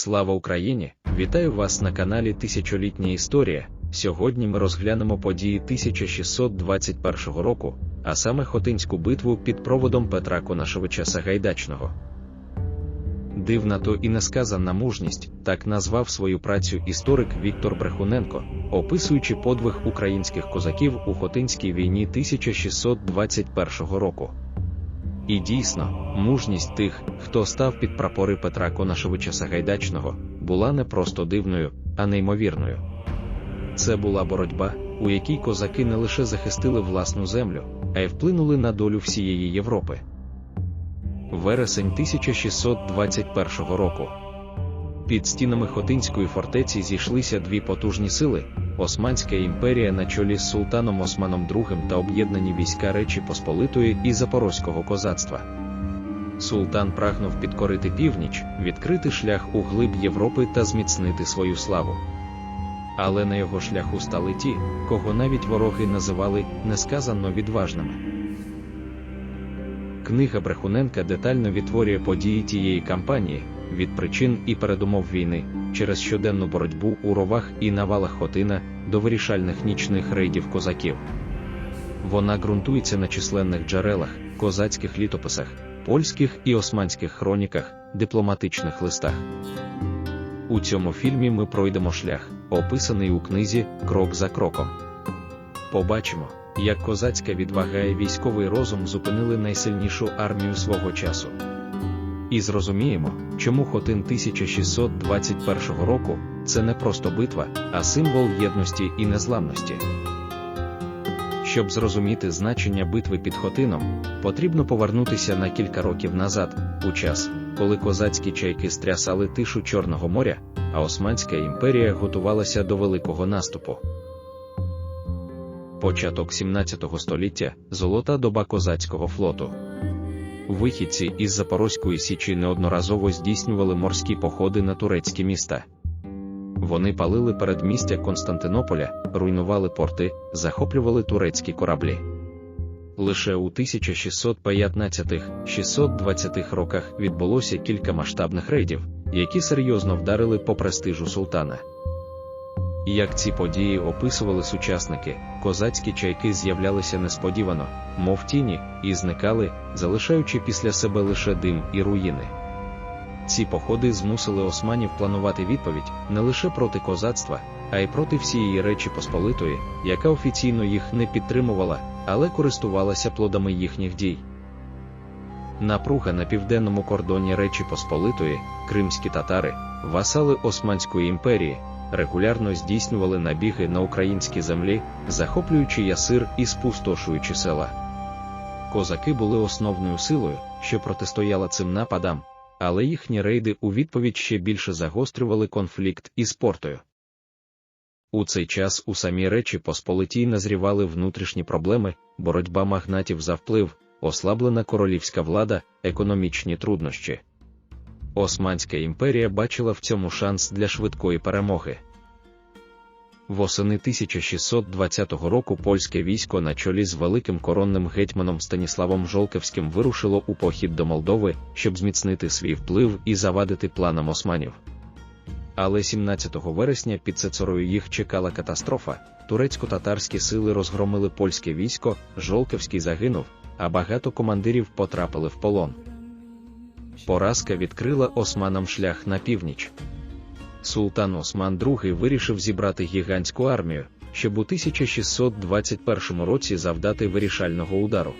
Слава Україні! Вітаю вас на каналі Тисячолітня Історія. Сьогодні ми розглянемо події 1621 року, а саме Хотинську битву під проводом Петра Конашевича Сагайдачного. Дивна то і несказана мужність, так назвав свою працю історик Віктор Брехуненко, описуючи подвиг українських козаків у Хотинській війні 1621 року. І дійсно, мужність тих, хто став під прапори Петра Конашевича Сагайдачного, була не просто дивною, а неймовірною. Це була боротьба, у якій козаки не лише захистили власну землю, а й вплинули на долю всієї Європи. Вересень 1621 року. Під стінами Хотинської фортеці зійшлися дві потужні сили: Османська імперія на чолі з султаном Османом II та об'єднані війська Речі Посполитої і Запорозького козацтва. Султан прагнув підкорити північ, відкрити шлях у глиб Європи та зміцнити свою славу. Але на його шляху стали ті, кого навіть вороги називали несказанно відважними. Книга Брехуненка детально відтворює події тієї кампанії від причин і передумов війни через щоденну боротьбу у ровах і навалах Хотина до вирішальних нічних рейдів козаків. Вона ґрунтується на численних джерелах, козацьких літописах, польських і османських хроніках, дипломатичних листах. У цьому фільмі ми пройдемо шлях, описаний у книзі Крок за кроком. Побачимо, як козацька відвага і військовий розум зупинили найсильнішу армію свого часу. І зрозуміємо, чому Хотин 1621 року це не просто битва, а символ єдності і незламності. Щоб зрозуміти значення битви під Хотином, потрібно повернутися на кілька років назад, у час, коли козацькі чайки стрясали тишу Чорного моря, а Османська імперія готувалася до великого наступу. Початок 17 століття золота доба козацького флоту. Вихідці із Запорозької січі неодноразово здійснювали морські походи на турецькі міста. Вони палили передмістя Константинополя, руйнували порти, захоплювали турецькі кораблі. Лише у 1615-620 роках відбулося кілька масштабних рейдів, які серйозно вдарили по престижу султана. Як ці події описували сучасники, козацькі чайки з'являлися несподівано, мов тіні, і зникали, залишаючи після себе лише дим і руїни. Ці походи змусили османів планувати відповідь не лише проти козацтва, а й проти всієї Речі Посполитої, яка офіційно їх не підтримувала, але користувалася плодами їхніх дій. Напруга на південному кордоні Речі Посполитої, кримські татари, васали Османської імперії, регулярно здійснювали набіги на українські землі, захоплюючи ясир і спустошуючи села. Козаки були основною силою, що протистояла цим нападам, але їхні рейди у відповідь ще більше загострювали конфлікт із портою. У цей час у самій Речі Посполитій назрівали внутрішні проблеми, боротьба магнатів за вплив, ослаблена королівська влада, економічні труднощі. Османська імперія бачила в цьому шанс для швидкої перемоги. Восени 1620 року польське військо на чолі з великим коронним гетьманом Станіславом Жолкевським вирушило у похід до Молдови, щоб зміцнити свій вплив і завадити планам османів. Але 17 вересня під Цецорою їх чекала катастрофа. Турецько-татарські сили розгромили польське військо, Жолкевський загинув, а багато командирів потрапили в полон. Поразка відкрила османам шлях на північ. Султан Осман II вирішив зібрати гігантську армію, щоб у 1621 році завдати вирішального удару.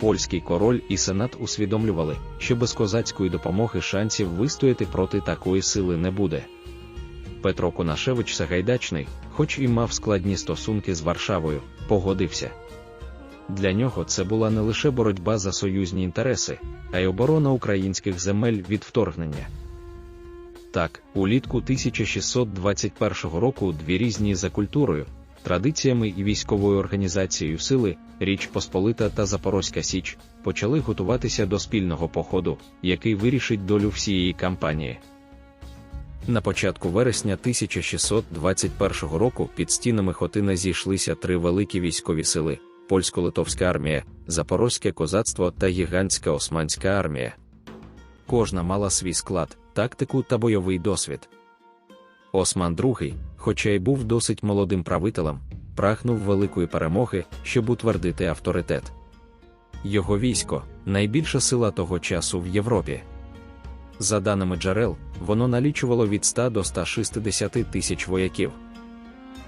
Польський король і сенат усвідомлювали, що без козацької допомоги шансів вистояти проти такої сили не буде. Петро Конашевич Сагайдачний, хоч і мав складні стосунки з Варшавою, погодився. Для нього це була не лише боротьба за союзні інтереси, а й оборона українських земель від вторгнення. Так, улітку 1621 року дві різні за культурою, традиціями і військовою організацією сили, Річ Посполита та Запорозька Січ, почали готуватися до спільного походу, який вирішить долю всієї кампанії. На початку вересня 1621 року під стінами Хотина зійшлися три великі військові сили польсько-литовська армія, запорозьке козацтво та гігантська османська армія. кожна мала свій склад, тактику та бойовий досвід. Осман II, хоча й був досить молодим правителем, прагнув великої перемоги, щоб утвердити авторитет. Його військо найбільша сила того часу в Європі. За даними джерел, воно налічувало від 100 до 160 тисяч вояків.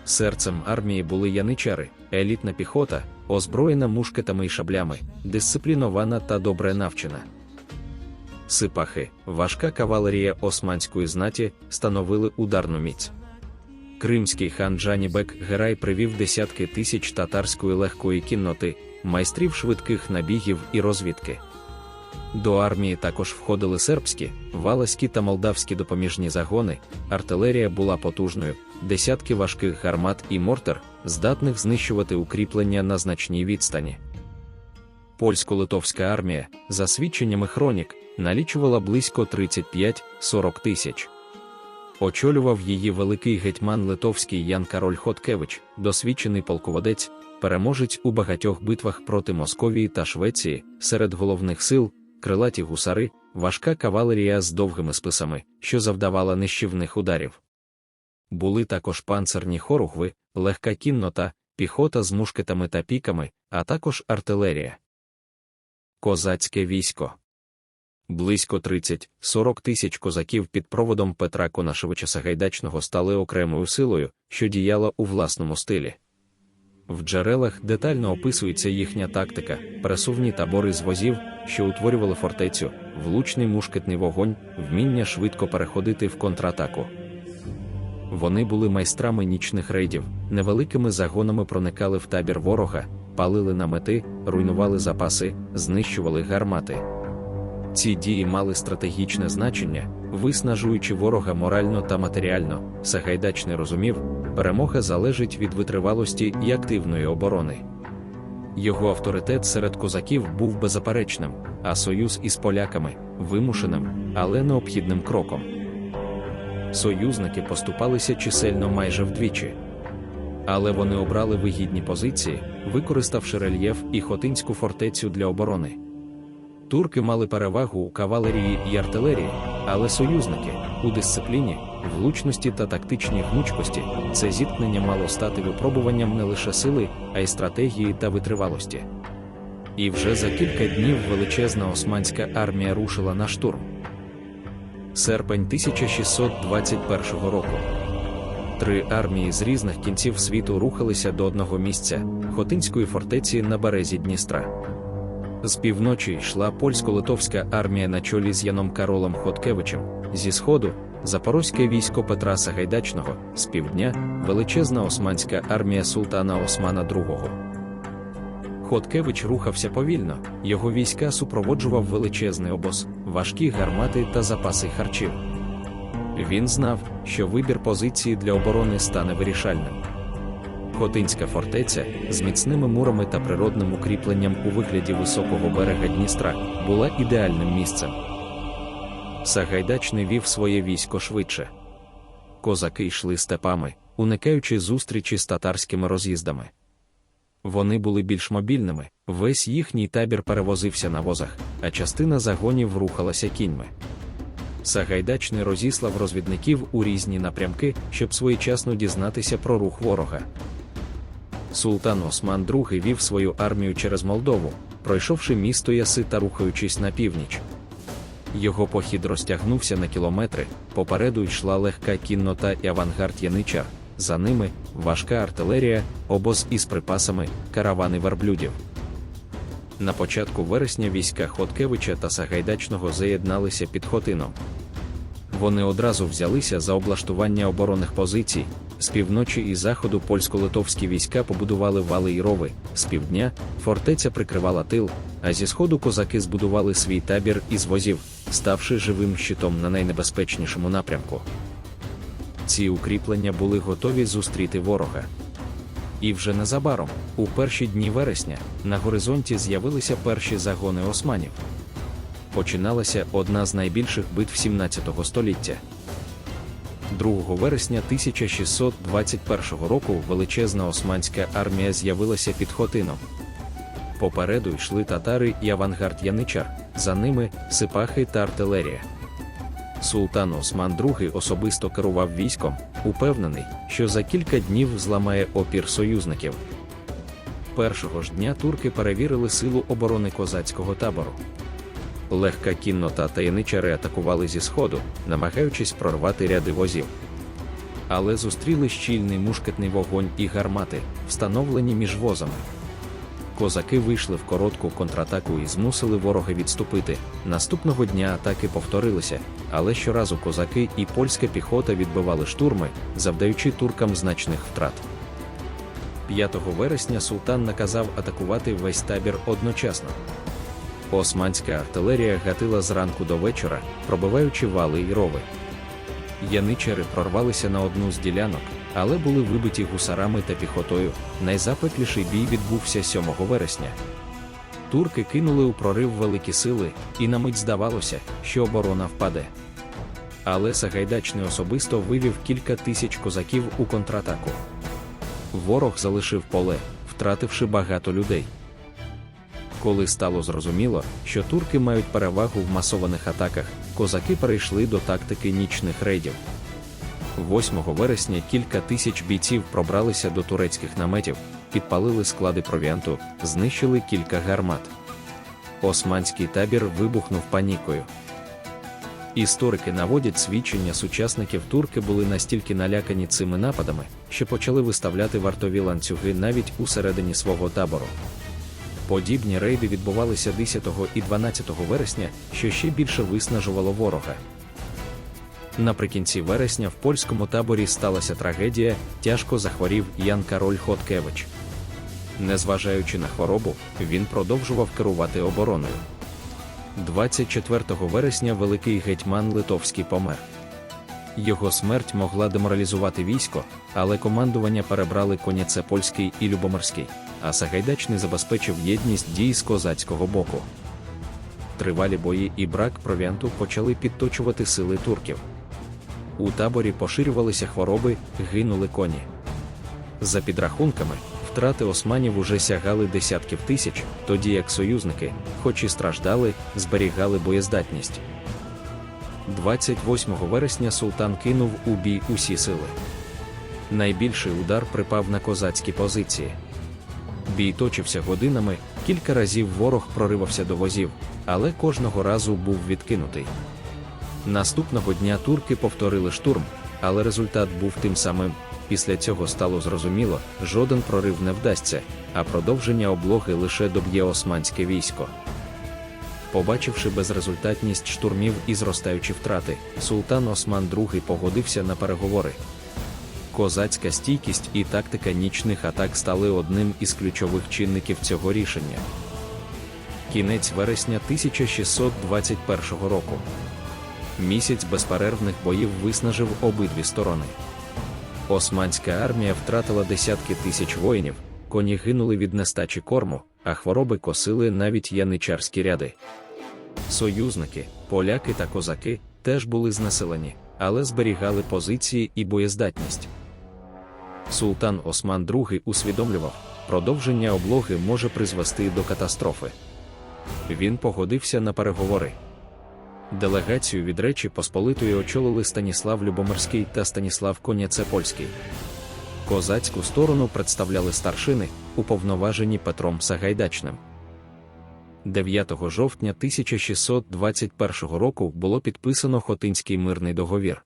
Серцем армії були яничари, елітна піхота, озброєна мушкетами і шаблями, дисциплінована та добре навчена. Сипахи, важка кавалерія османської знаті, становили ударну міць. Кримський хан Джанібек Герай привів десятки тисяч татарської легкої кінноти, майстрів швидких набігів і розвідки. До армії також входили сербські, валаські та молдавські допоміжні загони, артилерія була потужною, десятки важких гармат і мортер, здатних знищувати укріплення на значній відстані. Польсько-литовська армія, за свідченнями хронік, налічувала близько 35-40 тисяч. Очолював її великий гетьман литовський Ян Кароль Хоткевич, досвідчений полководець, переможець у багатьох битвах проти Московії та Швеції, серед головних сил, крилаті гусари, важка кавалерія з довгими списами, що завдавала нищівних ударів. Були також панцерні хоругви, легка кіннота, піхота з мушкетами та піками, а також артилерія. Козацьке військо. Близько 30-40 тисяч козаків під проводом Петра Конашевича Сагайдачного стали окремою силою, що діяла у власному стилі. В джерелах детально описується їхня тактика, пересувні табори з возів, що утворювали фортецю, влучний мушкетний вогонь, вміння швидко переходити в контратаку. Вони були майстрами нічних рейдів, невеликими загонами проникали в табір ворога, палили намети, руйнували запаси, знищували гармати. Ці дії мали стратегічне значення, виснажуючи ворога морально та матеріально. Сагайдач не розумів, перемога залежить від витривалості і активної оборони. Його авторитет серед козаків був беззаперечним, а союз із поляками вимушеним, але необхідним кроком. Союзники поступалися чисельно майже вдвічі. Але вони обрали вигідні позиції, використавши рельєф і Хотинську фортецю для оборони. Турки мали перевагу у кавалерії і артилерії, але союзники у дисципліні, влучності та тактичній гнучкості це зіткнення мало стати випробуванням не лише сили, а й стратегії та витривалості. І вже за кілька днів величезна османська армія рушила на штурм. Серпень 1621 року. Три армії з різних кінців світу рухалися до одного місця Хотинської фортеці на березі Дністра. З півночі йшла польсько-литовська армія на чолі з Яном Каролом Хоткевичем, зі сходу запорозьке військо Петра Сагайдачного, з півдня величезна османська армія султана Османа II. Хоткевич рухався повільно, його війська супроводжував величезний обоз, важкі гармати та запаси харчів. Він знав, що вибір позиції для оборони стане вирішальним. Хотинська фортеця з міцними мурами та природним укріпленням у вигляді високого берега Дністра була ідеальним місцем. Сагайдач не вів своє військо швидше. Козаки йшли степами, уникаючи зустрічі з татарськими роз'їздами. Вони були більш мобільними, весь їхній табір перевозився на возах, а частина загонів рухалася кіньми. Сагайдач не розіслав розвідників у різні напрямки, щоб своєчасно дізнатися про рух ворога. Султан Осман II вів свою армію через Молдову, пройшовши місто Яси та рухаючись на північ. Його похід розтягнувся на кілометри, попереду йшла легка кіннота і авангард яничар, за ними важка артилерія, обоз із припасами, каравани верблюдів. На початку вересня війська Хоткевича та Сагайдачного заєдналися під Хотином. Вони одразу взялися за облаштування оборонних позицій. З півночі і заходу польсько-литовські війська побудували вали й рови, з півдня фортеця прикривала тил, а зі сходу козаки збудували свій табір із возів, ставши живим щитом на найнебезпечнішому напрямку. Ці укріплення були готові зустріти ворога. І вже незабаром, у перші дні вересня, на горизонті з'явилися перші загони османів. Починалася одна з найбільших битв 17 століття. 2 вересня 1621 року величезна османська армія з'явилася під Хотином. Попереду йшли татари і авангард Яничар, за ними сипахи та артилерія. Султан Осман II особисто керував військом, упевнений, що за кілька днів зламає опір союзників. Першого ж дня турки перевірили силу оборони козацького табору. Легка кіннота та яничари атакували зі сходу, намагаючись прорвати ряди возів. Але зустріли щільний мушкетний вогонь і гармати, встановлені між возами. Козаки вийшли в коротку контратаку і змусили ворога відступити. Наступного дня атаки повторилися, але щоразу козаки і польська піхота відбивали штурми, завдаючи туркам значних втрат. 5 вересня султан наказав атакувати весь табір одночасно. Османська артилерія гатила зранку до вечора, пробиваючи вали й рови. Яничари прорвалися на одну з ділянок, але були вибиті гусарами та піхотою. Найзапекліший бій відбувся 7 вересня. Турки кинули у прорив великі сили, і на мить здавалося, що оборона впаде. Але Сагайдачний особисто вивів кілька тисяч козаків у контратаку. Ворог залишив поле, втративши багато людей. Коли стало зрозуміло, що турки мають перевагу в масованих атаках, козаки перейшли до тактики нічних рейдів. 8 вересня кілька тисяч бійців пробралися до турецьких наметів, підпалили склади провіанту, знищили кілька гармат. Османський табір вибухнув панікою. Історики наводять свідчення сучасників турки були настільки налякані цими нападами, що почали виставляти вартові ланцюги навіть усередині свого табору. Подібні рейди відбувалися 10 і 12 вересня, що ще більше виснажувало ворога. Наприкінці вересня в польському таборі сталася трагедія, тяжко захворів Ян Кароль Хоткевич. Незважаючи на хворобу, він продовжував керувати обороною. 24 вересня великий гетьман Литовський помер. Його смерть могла деморалізувати військо, але командування перебрали Коняце Польський і Любомирський, а Сагайдачний забезпечив єдність дій з козацького боку. Тривалі бої і брак провіанту почали підточувати сили турків. У таборі поширювалися хвороби, гинули коні. За підрахунками, втрати османів уже сягали десятків тисяч, тоді як союзники, хоч і страждали, зберігали боєздатність. 28 вересня султан кинув у бій усі сили. Найбільший удар припав на козацькі позиції. Бій точився годинами, кілька разів ворог проривався до возів, але кожного разу був відкинутий. Наступного дня турки повторили штурм, але результат був тим самим. Після цього стало зрозуміло, жоден прорив не вдасться, а продовження облоги лише доб'є османське військо. Побачивши безрезультатність штурмів і зростаючі втрати, султан Осман II погодився на переговори. Козацька стійкість і тактика нічних атак стали одним із ключових чинників цього рішення. Кінець вересня 1621 року. Місяць безперервних боїв виснажив обидві сторони. Османська армія втратила десятки тисяч воїнів, коні гинули від нестачі корму, а хвороби косили навіть яничарські ряди. Союзники, поляки та козаки теж були знеселені, але зберігали позиції і боєздатність. Султан Осман II усвідомлював, продовження облоги може призвести до катастрофи. Він погодився на переговори. Делегацію від Речі Посполитої очолили Станіслав Любомирський та Станіслав Коняцепольський. Козацьку сторону представляли старшини, уповноважені Петром Сагайдачним. 9 жовтня 1621 року було підписано Хотинський мирний договір.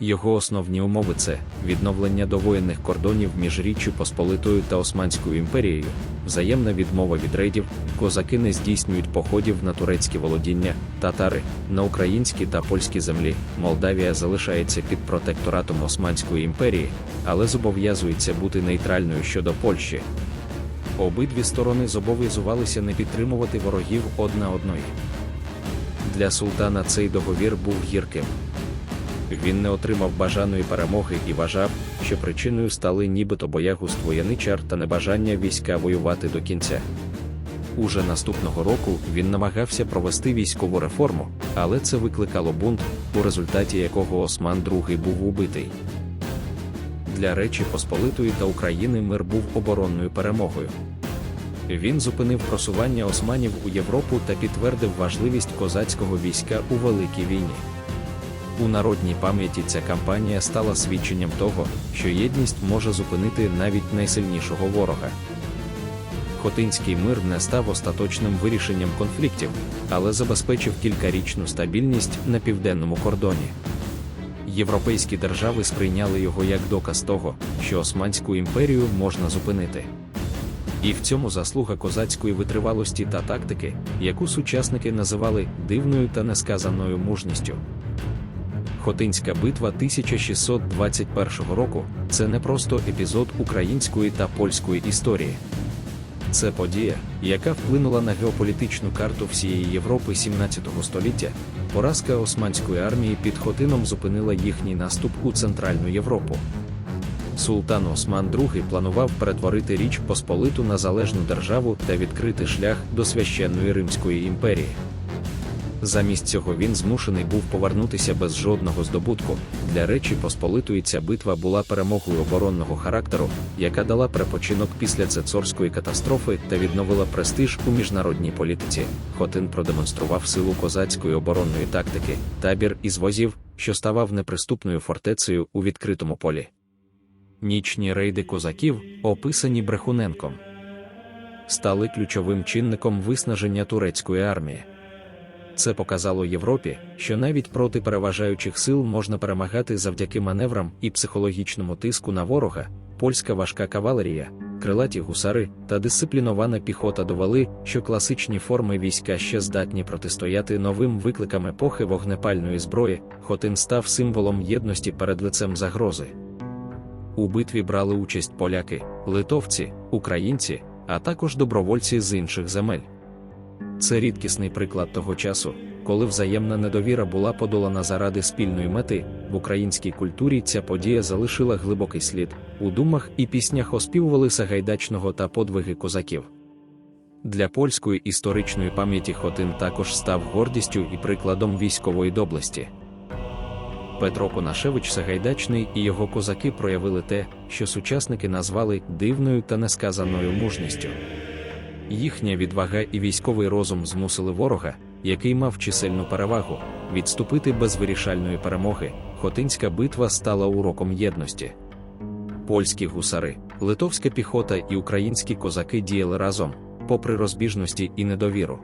Його основні умови це відновлення довоєнних кордонів між Річчю Посполитою та Османською імперією, взаємна відмова від рейдів, козаки не здійснюють походів на турецькі володіння, татари, на українські та польські землі. Молдавія залишається під протекторатом Османської імперії, але зобов'язується бути нейтральною щодо Польщі. Обидві сторони зобов'язувалися не підтримувати ворогів одна одної. Для султана цей договір був гірким. Він не отримав бажаної перемоги і вважав, що причиною стали нібито боягузтво яничар та небажання війська воювати до кінця. Уже наступного року він намагався провести військову реформу, але це викликало бунт, у результаті якого Осман II був убитий. Для Речі Посполитої та України мир був оборонною перемогою. Він зупинив просування османів у Європу та підтвердив важливість козацького війська у Великій війні. У народній пам'яті ця кампанія стала свідченням того, що єдність може зупинити навіть найсильнішого ворога. Хотинський мир не став остаточним вирішенням конфліктів, але забезпечив кількарічну стабільність на південному кордоні. Європейські держави сприйняли його як доказ того, що Османську імперію можна зупинити. І в цьому заслуга козацької витривалості та тактики, яку сучасники називали дивною та несказаною мужністю. Хотинська битва 1621 року це не просто епізод української та польської історії. Це подія, яка вплинула на геополітичну карту всієї Європи 17 століття. Поразка Османської армії під Хотином зупинила їхній наступ у Центральну Європу. Султан Осман II планував перетворити Річ Посполиту на залежну державу та відкрити шлях до священної Римської імперії. Замість цього він змушений був повернутися без жодного здобутку. Для Речі Посполитої ця битва була перемогою оборонного характеру, яка дала перепочинок після цецорської катастрофи та відновила престиж у міжнародній політиці. Хотин продемонстрував силу козацької оборонної тактики, табір із возів, що ставав неприступною фортецею у відкритому полі. Нічні рейди козаків, описані Брехуненком, стали ключовим чинником виснаження турецької армії. Це показало Європі, що навіть проти переважаючих сил можна перемагати завдяки маневрам і психологічному тиску на ворога, польська важка кавалерія, крилаті гусари та дисциплінована піхота довели, що класичні форми війська ще здатні протистояти новим викликам епохи вогнепальної зброї, Хотин став символом єдності перед лицем загрози. У битві брали участь поляки, литовці, українці, а також добровольці з інших земель. Це рідкісний приклад того часу, коли взаємна недовіра була подолана заради спільної мети. В українській культурі ця подія залишила глибокий слід. У думах і піснях оспівували Сагайдачного та подвиги козаків. Для польської історичної пам'яті Хотин також став гордістю і прикладом військової доблесті. Петро Конашевич Сагайдачний і його козаки проявили те, що сучасники назвали дивною та несказаною мужністю. Їхня відвага і військовий розум змусили ворога, який мав чисельну перевагу, відступити без вирішальної перемоги. Хотинська битва стала уроком єдності. Польські гусари, литовська піхота і українські козаки діяли разом, попри розбіжності і недовіру.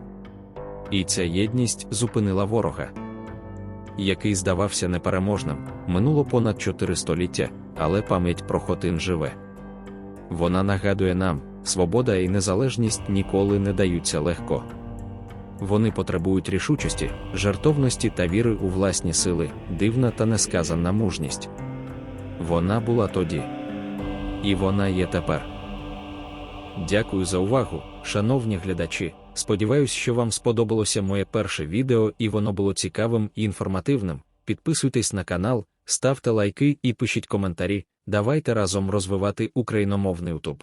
І ця єдність зупинила ворога, який здавався непереможним. Минуло понад чотири століття, але пам'ять про Хотин живе. Вона нагадує нам, свобода і незалежність ніколи не даються легко. Вони потребують рішучості, жертовності та віри у власні сили, дивна та несказана мужність. Вона була тоді. І вона є тепер. Дякую за увагу, шановні глядачі. Сподіваюсь, що вам сподобалося моє перше відео і воно було цікавим і інформативним. Підписуйтесь на канал, ставте лайки і пишіть коментарі. Давайте разом розвивати україномовний YouTube.